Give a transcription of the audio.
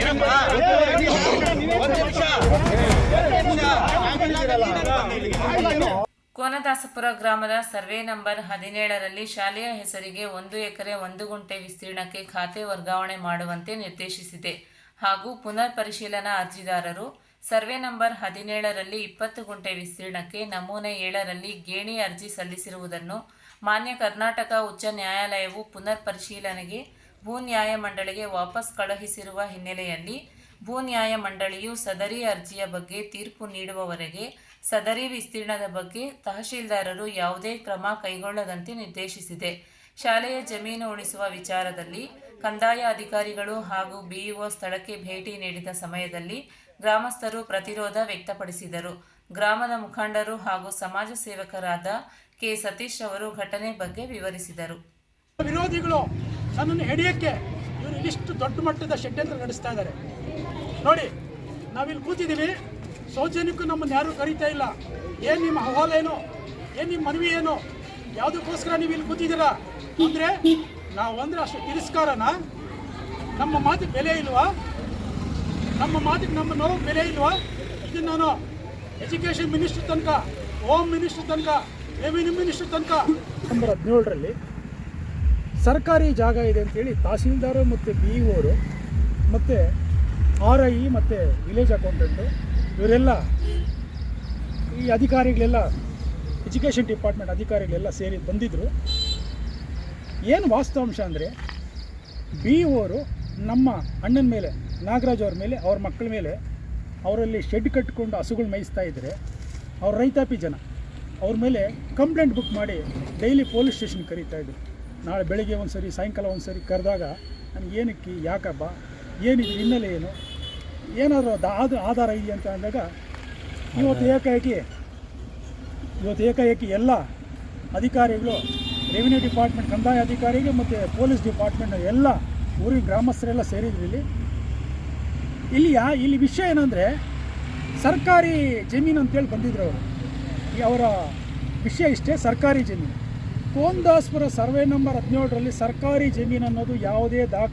ಇರಪ್ಪ ಕೋನದಾಸಪುರ ಗ್ರಾಮದ survey number ಹದಿನೇಳರಲ್ಲಿ ಶಾಲೆಯ ಹೆಸರಿಗೆ ಒಂದು ಎಕರೆ ಒಂದು ಗುಂಟೆ ವಿಸ್ತೀರ್ಣಕ್ಕೆ ಖಾತೆ ವರ್ಗಾವಣೆ ಮಾಡುವಂತೆ ನಿರ್ದೇಶಿಸಿದೆ ಹಾಗೂ ಪುನರ್ ಪರಿಶೀಲನಾ ಅರ್ಜಿದಾರರು ಸರ್ವೆ ನಂಬರ್ ಹದಿನೇಳರಲ್ಲಿ ಇಪ್ಪತ್ತು ಗುಂಟೆ ವಿಸ್ತೀರ್ಣಕ್ಕೆ ನಮೂನೆ ಏಳರಲ್ಲಿ ಗೇಣಿ ಅರ್ಜಿ ಸಲ್ಲಿಸಿರುವುದನ್ನು ಮಾನ್ಯ ಕರ್ನಾಟಕ ಉಚ್ಚ ನ್ಯಾಯಾಲಯವು ಪುನರ್ ಪರಿಶೀಲನೆಗೆ ಭೂ ನ್ಯಾಯ ಮಂಡಳಿಗೆ ವಾಪಸ್ ಕಳುಹಿಸಿರುವ ಹಿನ್ನೆಲೆಯಲ್ಲಿ ಭೂ ನ್ಯಾಯ ಮಂಡಳಿಯು ಸದರಿ ಅರ್ಜಿಯ ಬಗ್ಗೆ ತೀರ್ಪು ನೀಡುವವರೆಗೆ ಸದರಿ ವಿಸ್ತೀರ್ಣದ ಬಗ್ಗೆ ತಹಶೀಲ್ದಾರರು ಯಾವುದೇ ಕ್ರಮ ಕೈಗೊಳ್ಳದಂತೆ ನಿರ್ದೇಶಿಸಿದೆ. ಶಾಲೆಯ ಜಮೀನು ಉಳಿಸುವ ವಿಚಾರದಲ್ಲಿ ಕಂದಾಯ ಅಧಿಕಾರಿಗಳು ಹಾಗೂ ಬಿಇಒ ಸ್ಥಳಕ್ಕೆ ಭೇಟಿ ನೀಡಿದ ಸಮಯದಲ್ಲಿ ಗ್ರಾಮಸ್ಥರು ಪ್ರತಿರೋಧ ವ್ಯಕ್ತಪಡಿಸಿದರು. ಗ್ರಾಮದ ಮುಖಂಡರು ಹಾಗೂ ಸಮಾಜ ಸೇವಕರಾದ ಕೆ. ಸತೀಶ್ ಅವರು ಘಟನೆ ಬಗ್ಗೆ ವಿವರಿಸಿದರು. ವಿರೋಧಿಗಳು ನನ್ನನ್ನು ಹಿಡಿಯಕ್ಕೆ ಇಷ್ಟು ದೊಡ್ಡ ಮಟ್ಟದ ಷಡ್ಯಂತ್ರ ನಡೆಸ್ತಾ ಇದ್ದಾರೆ. ನೋಡಿ, ನಾವಿಲ್ಲಿ ಕೂತಿದ್ದೀವಿ. ಸೌಜನ್ಯಕ್ಕೂ ನಮ್ಮನ್ನು ಯಾರೂ ಕರೀತಾ ಇಲ್ಲ. ಏನು ನಿಮ್ಮ ಅಹವಾಲ ಏನು? ಏನು ನಿಮ್ಮ ಮನವಿ ಏನು? ಯಾವುದಕ್ಕೋಸ್ಕರ ನೀವು ಇಲ್ಲಿ ಕೂತಿದ್ದೀರಾ? ಅಂದರೆ, ನಾವು ಅಂದರೆ ಅಷ್ಟು ತಿರಸ್ಕಾರನ? ನಮ್ಮ ಮಾತಿಗೆ ಬೆಲೆ ಇಲ್ವಾ? ನಮ್ಮ ಮಾತಿಗೆ ನಮ್ಮ ನೋವು ಬೆಲೆ ಇಲ್ವಾ? ಇದನ್ನು ನಾನು ಎಜುಕೇಷನ್ ಮಿನಿಸ್ಟ್ರ್ ತನಕ, ಹೋಮ್ ಮಿನಿಸ್ಟ್ರ್ ತನಕ, ರೆವಿನ್ಯೂ ಮಿನಿಸ್ಟ್ರ್ ತನಕ. ಹದಿನೇಳರಲ್ಲಿ ಸರ್ಕಾರಿ ಜಾಗ ಇದೆ ಅಂತೇಳಿ ತಹಸೀಲ್ದಾರು ಮತ್ತು ಬಿ ಇವರು ಮತ್ತು ಆರ್ ಐ ಇ ಮತ್ತು ವಿಲೇಜ್ ಅಕೌಂಟೆಂಟು ಇವರೆಲ್ಲ ಈ ಅಧಿಕಾರಿಗಳೆಲ್ಲ ಎಜುಕೇಷನ್ ಡಿಪಾರ್ಟ್ಮೆಂಟ್ ಅಧಿಕಾರಿಗಳೆಲ್ಲ ಸೇರಿ ಬಂದಿದ್ದರು ಏನು ವಾಸ್ತವಾಂಶ ಅಂದರೆ ಬಿ ಅವರು ನಮ್ಮ ಅಣ್ಣನ ಮೇಲೆ, ನಾಗರಾಜ್ ಅವ್ರ ಮೇಲೆ, ಅವ್ರ ಮಕ್ಕಳ ಮೇಲೆ ಅವರಲ್ಲಿ ಶೆಡ್ ಕಟ್ಟಿಕೊಂಡು ಹಸುಗಳು ಮೇಯಿಸ್ತಾ ಇದ್ದರೆ ಅವ್ರ ರೈತಾಪಿ ಜನ ಅವ್ರ ಮೇಲೆ ಕಂಪ್ಲೇಂಟ್ ಬುಕ್ ಮಾಡಿ ಡೈಲಿ ಪೊಲೀಸ್ ಸ್ಟೇಷನ್ ಕರೀತಾ ಇದ್ರು. ನಾಳೆ ಬೆಳಿಗ್ಗೆ ಒಂದು ಸರಿ ಸಾಯಂಕಾಲ ಒಂದು ಸರಿ ಕರೆದಾಗ ನನಗೆ ಏನಕ್ಕೆ ಯಾಕಪ್ಪ, ಏನಿದು ಹಿನ್ನೆಲೆ ಏನು, ಏನಾದರೂ ಅದು ಆಧಾರ ಇದೆಯಾ ಅಂತ ಅಂದಾಗ ಇವತ್ತು ಏಕಾಏಕಿ ಇವತ್ತು ಏಕಾಏಕಿ ಎಲ್ಲ ಅಧಿಕಾರಿಗಳು, ರೆವಿನ್ಯೂ ಡಿಪಾರ್ಟ್ಮೆಂಟ್, ಕಂದಾಯ ಅಧಿಕಾರಿಗೆ ಮತ್ತು ಪೊಲೀಸ್ ಡಿಪಾರ್ಟ್ಮೆಂಟ್ ಎಲ್ಲ ಊರಿನ ಗ್ರಾಮಸ್ಥರೆಲ್ಲ ಸೇರಿದ್ರು ಇಲ್ಲಿ. ಇಲ್ಲಿ ಯಾ ಇಲ್ಲಿ ವಿಷಯ ಏನಂದರೆ ಸರ್ಕಾರಿ ಜಮೀನು ಅಂತೇಳಿ ಬಂದಿದ್ರು ಅವರು. ಅವರ ವಿಷಯ ಇಷ್ಟೇ, ಸರ್ಕಾರಿ ಜಮೀನು. ಕೋನ್ದಾಸ್ಪುರ ಸರ್ವೆ ನಂಬರ್ ಹದಿನೇಳರಲ್ಲಿ ಸರ್ಕಾರಿ ಜಮೀನು ಅನ್ನೋದು ಯಾವುದೇ ದಾಖಲೆ